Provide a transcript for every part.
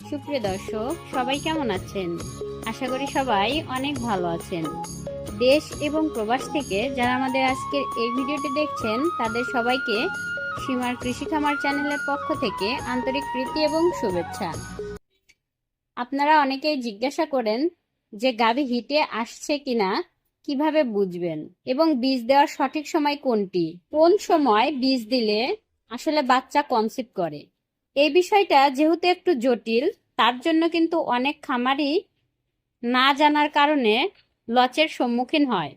সুপ্রিয় দর্শক, সবাই কেমন আছেন? আশা করি সবাই অনেক ভালো আছেন। দেশ এবং প্রবাস থেকে যারা আমাদের আজকের এই ভিডিওটি দেখছেন, তাদের সবাইকে সীমার কৃষি খামার চ্যানেলের পক্ষ থেকে আন্তরিক প্রীতি এবং শুভেচ্ছা। আপনারা অনেকেই জিজ্ঞাসা করেন যে গাভী হিটে আসছে কিনা, কীভাবে বুঝবেন? এবং বীজ দেওয়ার সঠিক সময় কোনটি? কোন সময় বীজ দিলে আসলে বাচ্চা কনসিভ করে? এই বিষয়টা যেহেতু একটু জটিল, তার জন্য কিন্তু অনেক খামারই না জানার কারণে লচের সম্মুখীন হয়।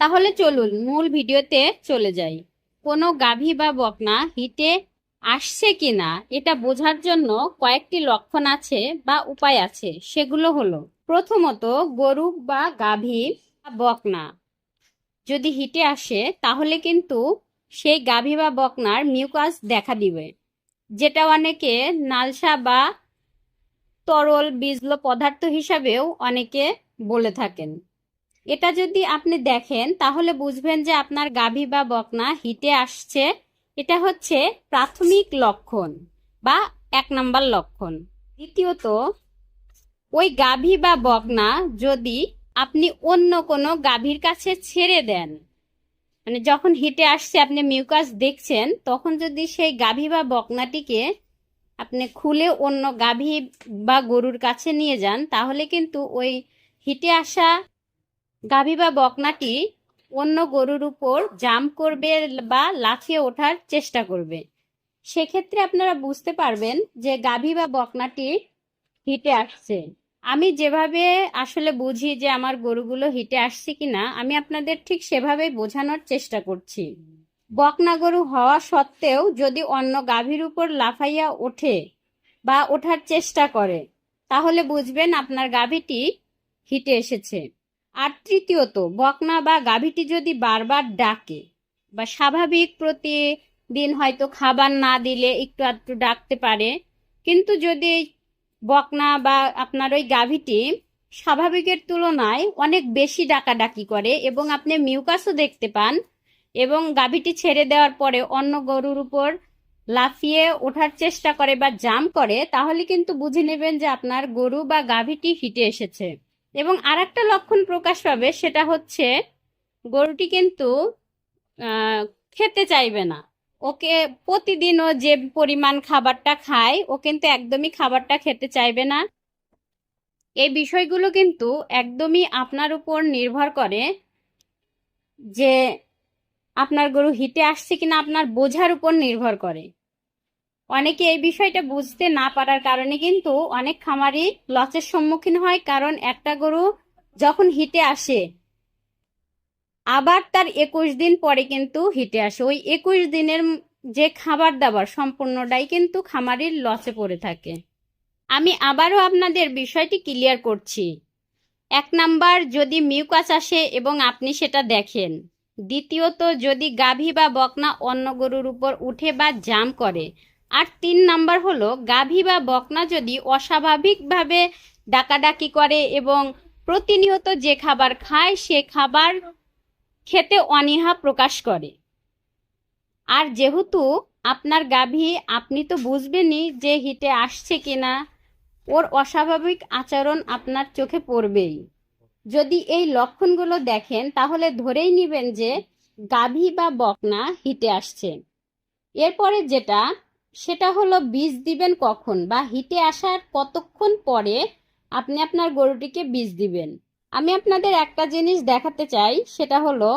তাহলে চলুন মূল ভিডিওতে চলে যাই। কোনো গাভী বা বকনা হিটে আসছে কি না এটা বোঝার জন্য কয়েকটি লক্ষণ আছে বা উপায় আছে, সেগুলো হলো, প্রথমত গরু বা গাভী বা বকনা যদি হিটে আসে, তাহলে কিন্তু সেই গাভী বা বকনার মিউকাস দেখা দিবে। যেটা অনেকে নালসা বা তরল বীজল পদার্থ হিসাবেও অনেকে বলে থাকেন। এটা যদি আপনি দেখেন, তাহলে বুঝবেন যে আপনার গাভী বা বকনা হিটে আসছে। এটা হচ্ছে প্রাথমিক লক্ষণ বা এক নাম্বার লক্ষণ। দ্বিতীয়ত, ওই গাভী বা বকনা যদি আপনি অন্য কোনো গাভীর কাছে ছেড়ে দেন মানে যখন হিটে আসছে, আপনি মিউকাস দেখছেন, তখন যদি সেই গাভী বা বকনাটিকে আপনি খুলে অন্য গাভী বা গরুর কাছে নিয়ে যান, তাহলে কিন্তু ওই হিটে আসা গাভী বা বকনাটি অন্য গরুর উপর জাম্প করবে বা লাফিয়ে ওঠার চেষ্টা করবে। সেক্ষেত্রে আপনারা বুঝতে পারবেন যে গাভী বা বকনাটি হিটে আসছে। আমি যেভাবে আসলে বুঝি যে আমার গরুগুলো হিটে আসছে কিনা, আমি আপনাদের ঠিক সেভাবেই বোঝানোর চেষ্টা করছি। বকনা গরু হওয়া সত্ত্বেও যদি অন্য গাভীর উপর লাফাইয়া ওঠে বা ওঠার চেষ্টা করে, তাহলে বুঝবেন আপনার গাভীটি হিটে এসেছে। আর তৃতীয়ত, বকনা বা গাভীটি যদি বারবার ডাকে বা স্বাভাবিক প্রতিদিন হয়তো খাবার না দিলে একটু আধটু ডাকতে পারে, কিন্তু যদি বকনা বা আপনার ওই গাভীটি স্বাভাবিকের তুলনায় অনেক বেশি ডাকাডাকি করে এবং আপনি মিউকাসও দেখতে পান এবং গাভীটি ছেড়ে দেওয়ার পরে অন্য গরুর উপর লাফিয়ে ওঠার চেষ্টা করে বা জাম করে, তাহলে কিন্তু বুঝে নেবেন যে আপনার গরু বা গাভীটি হিটে এসেছে। এবং আর একটা লক্ষণ প্রকাশ পাবে, সেটা হচ্ছে গরুটি কিন্তু খেতে চাইবে না। ওকে প্রতিদিন ও যে পরিমাণ খাবারটা খায়, ও কিন্তু একদমই খাবারটা খেতে চাইবে না। এই বিষয়গুলো কিন্তু একদমই আপনার উপর নির্ভর করে যে আপনার গরু হিটে আসছে কিনা আপনার বোঝার উপর নির্ভর করে। অনেকে এই বিষয়টা বুঝতে না পারার কারণে কিন্তু অনেক খামারি লসের সম্মুখীন হয়, কারণ একটা গরু যখন হিটে আসে আবার তার একুশ দিন পরে কিন্তু হিটে আসে। ওই একুশ দিনের যে খাবার দাবার সম্পূর্ণটাই কিন্তু খামারির লসে পড়ে থাকে। আমি আবারও আপনাদের বিষয়টি ক্লিয়ার করছি। এক নাম্বার, যদি মিউকাস আসে এবং আপনি সেটা দেখেন। দ্বিতীয়ত, যদি গাভী বা বকনা অন্য গরুর উপর উঠে বা জাম করে। আর তিন নাম্বার হলো, গাভী বা বকনা যদি অস্বাভাবিকভাবে ডাকাডাকি করে এবং প্রতিনিয়ত যে খাবার খায়, সে খাবার খেতে অনীহা প্রকাশ করে। আর যেহেতু আপনার গাভী, আপনি তো বুঝবেনই যে হিটে আসছে কিনা, ওর অস্বাভাবিক আচরণ আপনার চোখে পড়বেই। যদি এই লক্ষণগুলো দেখেন, তাহলে ধরেই নেবেন যে গাভী বা বকনা হিটে আসছে। এরপরে যেটা, সেটা হলো বীজ দিবেন কখন, বা হিটে আসার কতক্ষণ পরে আপনি আপনার গরুটিকে বীজ দিবেন। আমি আপনাদের একটা জিনিস দেখাতে চাই সেটা হলো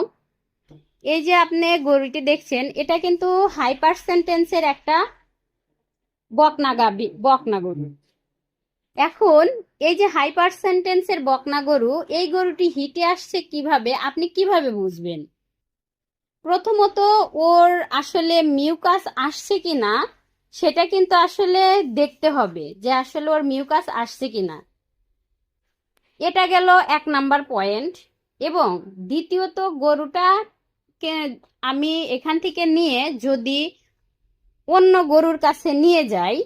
এই যে আপনি গরুটি দেখছেন এটা কিন্তু হাই পার্সেন্টেন্সের একটা বকনা গাবি বকনা গরু। এখন এই যে হাই পার্সেন্টেন্সের বকনা গরু এই গরুটি হিটে আসছে কীভাবে আপনি কীভাবে বুঝবেন? প্রথমত ওর আসলে মিউকাস আসছে কিনা সেটা কিন্তু আসলে দেখতে হবে যে আসলে ওর মিউকাস আসছে কিনা। এটা গেল এক নাম্বার পয়েন্ট। এবং দ্বিতীয়ত গরুটাকে আমি এখান থেকে নিয়ে যদি অন্য গরুর কাছে নিয়ে যাই,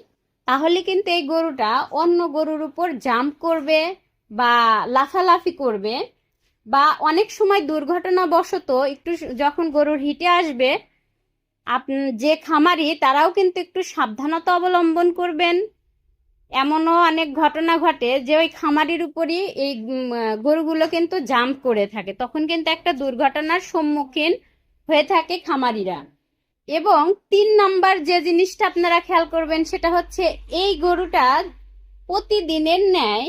তাহলে কিন্তু এই গরুটা অন্য গরুর উপর জাম্প করবে বা লাফালাফি করবে বা অনেক সময় দুর্ঘটনাবশত একটু যখন গরুর হিটে আসবে আপ যে খামারি তারাও কিন্তু একটু সাবধানতা অবলম্বন করবেন। এমনও অনেক ঘটনা ঘটে যে ওই খামারির উপরই এই গরুগুলো কিন্তু জাম্প করে থাকে। তখন কিন্তু একটা দুর্ঘটনার সম্মুখীন হয়ে থাকে খামারিরা। এবং তিন নাম্বার যে জিনিসটা আপনারা খেয়াল করবেন সেটা হচ্ছে এই গরুটা প্রতিদিনের ন্যায়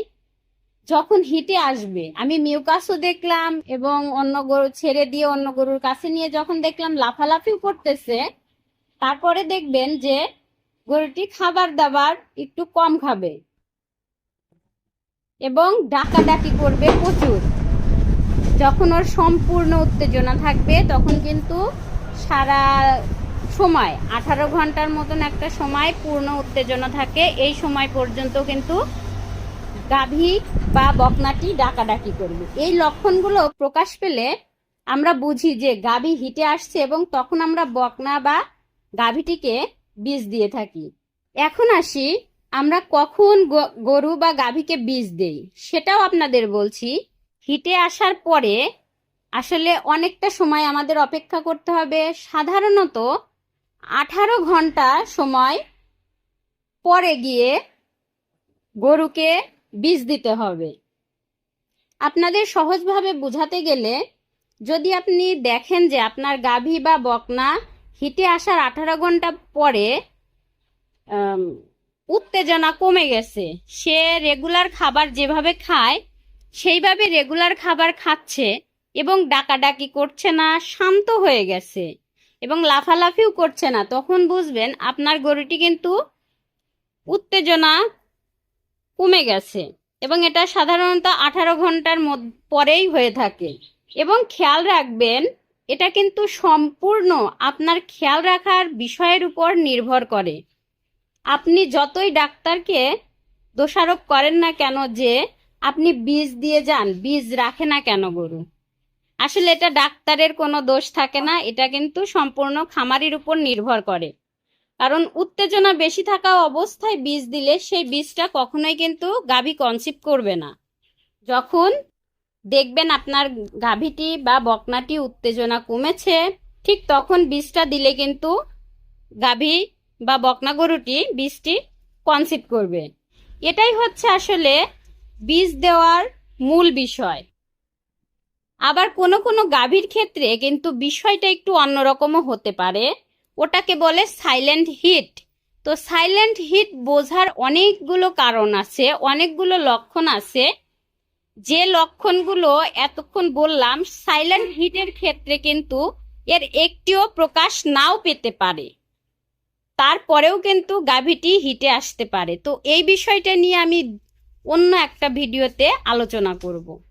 যখন হিটে আসবে, আমি মিউকাসও দেখলাম এবং অন্য গরু ছেড়ে দিয়ে অন্য গরুর কাছে নিয়ে যখন দেখলাম লাফালাফিও করতেছে, তারপরে দেখবেন যে গরুটি খাবার দাবার একটু কম খাবে। এবং ডাকাডাকি করবে প্রচুর। যখন ওর সম্পূর্ণ উত্তেজনা থাকবে, তখন কিন্তু সারা সময়, আঠারো ঘণ্টার মতন একটা সময় পূর্ণ উত্তেজনা থাকে। এই সময় পর্যন্ত কিন্তু গাভী বা বকনাটি ডাকাডাকি করবে। এই লক্ষণগুলো প্রকাশ পেলে আমরা বুঝি যে গাভী হিটে আসছে এবং তখন আমরা বকনা বা গাভীটিকে বীজ দিয়ে থাকি। এখন আসি, আমরা কখন গরু বা গাভীকে বীজ দেই, সেটাও আপনাদের বলছি। হিটে আসার পরে আসলে অনেকটা সময় আমাদের অপেক্ষা করতে হবে। সাধারণত আঠারো ঘণ্টা সময় পরে গিয়ে গরুকে বীজ দিতে হবে। আপনাদের সহজভাবে বোঝাতে গেলে যদি আপনি দেখেন যে আপনার গাভী বা বকনা হিটে আসার আঠারো ঘণ্টা পরে উত্তেজনা কমে গেছে। সে রেগুলার খাবার যেভাবে খায়, সেইভাবে রেগুলার খাবার খাচ্ছে এবং ডাকাডাকি করছে না, শান্ত হয়ে গেছে এবং লাফালাফিও করছে না। তখন বুঝবেন আপনার গরুটি কিন্তু উত্তেজনা কমে গেছে এবং এটা সাধারণত আঠারো ঘণ্টার পরেই হয়ে থাকে। এবং খেয়াল রাখবেন এটা কিন্তু সম্পূর্ণ আপনার খেয়াল রাখার বিষয়ের উপর নির্ভর করে। আপনি যতই ডাক্তারকে দোষারোপ করেন না কেন যে আপনি বীজ দিয়ে যান, বীজ রাখে না কেন গরু? আসলে এটা ডাক্তারের কোনো দোষ থাকে না, এটা কিন্তু সম্পূর্ণ খামারির উপর নির্ভর করে। কারণ উত্তেজনা বেশি থাকা অবস্থায় বীজ দিলে সেই বীজটা কখনোই কিন্তু গাভী কনসিভ করবে না। যখন দেখবেন আপনার গাভীটি বা বকনাটি উত্তেজনা কমেছে। ঠিক তখন বীজটা দিলে কিন্তু গাভী বা বকনা গরুটি বীজটি কনসিভ করবে। এটাই হচ্ছে আসলে বীজ দেওয়ার মূল বিষয়। আবার কোনো কোনো গাভীর ক্ষেত্রে কিন্তু বিষয়টা একটু অন্যরকমও হতে পারে। ওটাকে বলে সাইলেন্ট হিট তো সাইলেন্ট হিট বোঝার অনেকগুলো কারণ আছে, অনেকগুলো লক্ষণ আছে। যে লক্ষণগুলো এতক্ষণ বললাম সাইলেন্ট হিটের ক্ষেত্রে কিন্তু এর একটিও প্রকাশ নাও পেতে পারে। তারপরেও কিন্তু গাভীটি হিটে আসতে পারে। তো এই বিষয়টা নিয়ে আমি অন্য একটা ভিডিওতে আলোচনা করব।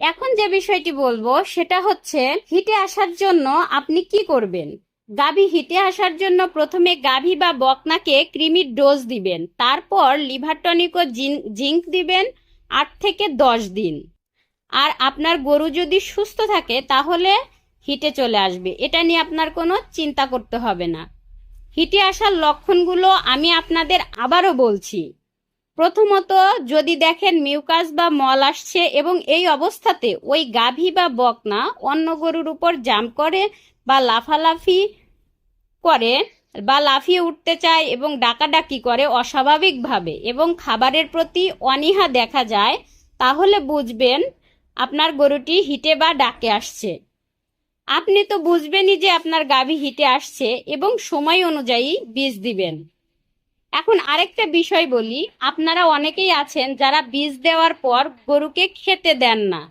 এখন যে বিষয়টি বলব, সেটা হচ্ছে হিটে আসার জন্য আপনি কি করবেন? গাভী হিটে আসার জন্য প্রথমে গাভী বা বকনাকে ক্রিমির ডোজ দিবেন। তারপর লিভার টনিক ও জিঙ্ক দিবেন। আট থেকে দশ দিন। আর আপনার গরু যদি সুস্থ থাকে, তাহলে হিটে চলে আসবে। এটা নিয়ে আপনার কোনো চিন্তা করতে হবে না। হিটে আসার লক্ষণগুলো আমি আপনাদের আবারও বলছি। প্রথমত, যদি দেখেন মিউকাস বা মল আসছে এবং এই অবস্থাতে ওই গাভী বা বকনা অন্য গরুর উপর জাম্প করে বা লাফালাফি করে বা লাফিয়ে উঠতে চায় এবং ডাকাডাকি করে অস্বাভাবিকভাবে এবং খাবারের প্রতি অনীহা দেখা যায়, তাহলে বুঝবেন আপনার গরুটি হিটে বা ডাকে আসছে। আপনি তো বুঝবেনই যে আপনার গাভী হিটে আসছে এবং সময় অনুযায়ী বীজ দিবেন। এখন আরেকটা বিষয় বলি, আপনারা অনেকেই আছেন যারা বীজ দেওয়ার পর গরুকে খেতে দেন না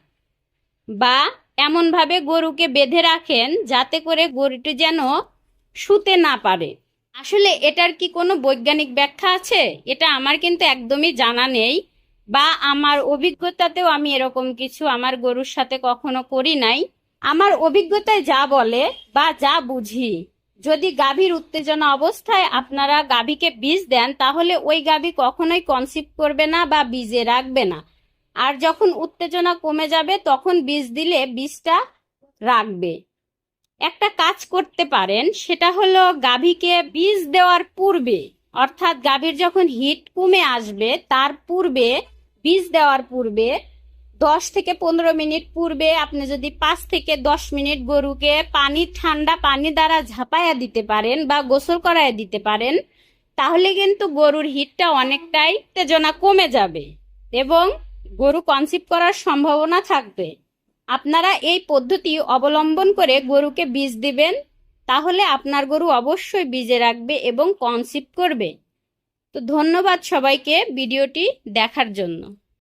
বা এমনভাবে গরুকে বেঁধে রাখেন যাতে করে গরুটি যেন শুতে না পারে। আসলে এটার কি কোনো বৈজ্ঞানিক ব্যাখ্যা আছে? এটা আমার কিন্তু একদমই জানা নেই বা আমার অভিজ্ঞতাতেও আমি এরকম কিছু আমার গরুর সাথে কখনো করি নাই। আমার অভিজ্ঞতায় যা বলে বা যা বুঝি, যদি গাভীর উত্তেজনা অবস্থায় আপনারা গাভীকে বীজ দেন, তাহলে ওই গাভী কখনোই কনসিভ করবে না বা বীজে রাখবে না। আর যখন উত্তেজনা কমে যাবে, তখন বীজ দিলে বীজটা রাখবে। একটা কাজ করতে পারেন, সেটা হলো গাভীকে বীজ দেওয়ার পূর্বে, অর্থাৎ গাভীর যখন হিট কমে আসবে, তার পূর্বে, বীজ দেওয়ার পূর্বে, দশ থেকে পনেরো মিনিট পূর্বে আপনি যদি পাঁচ থেকে দশ মিনিট গরুকে পানি ঠান্ডা পানি দ্বারা ঝাঁপাইয়া দিতে পারেন বা গোসল করাইয়া দিতে পারেন, তাহলে কিন্তু গরুর হিটটা অনেকটাই উত্তেজনা কমে যাবে এবং গরু কনসিভ করার সম্ভাবনা থাকবে। আপনারা এই পদ্ধতি অবলম্বন করে গরুকে বীজ দিবেন, তাহলে আপনার গরু অবশ্যই বীজে রাখবে এবং কনসিভ করবে। তো ধন্যবাদ সবাইকে ভিডিওটি দেখার জন্য।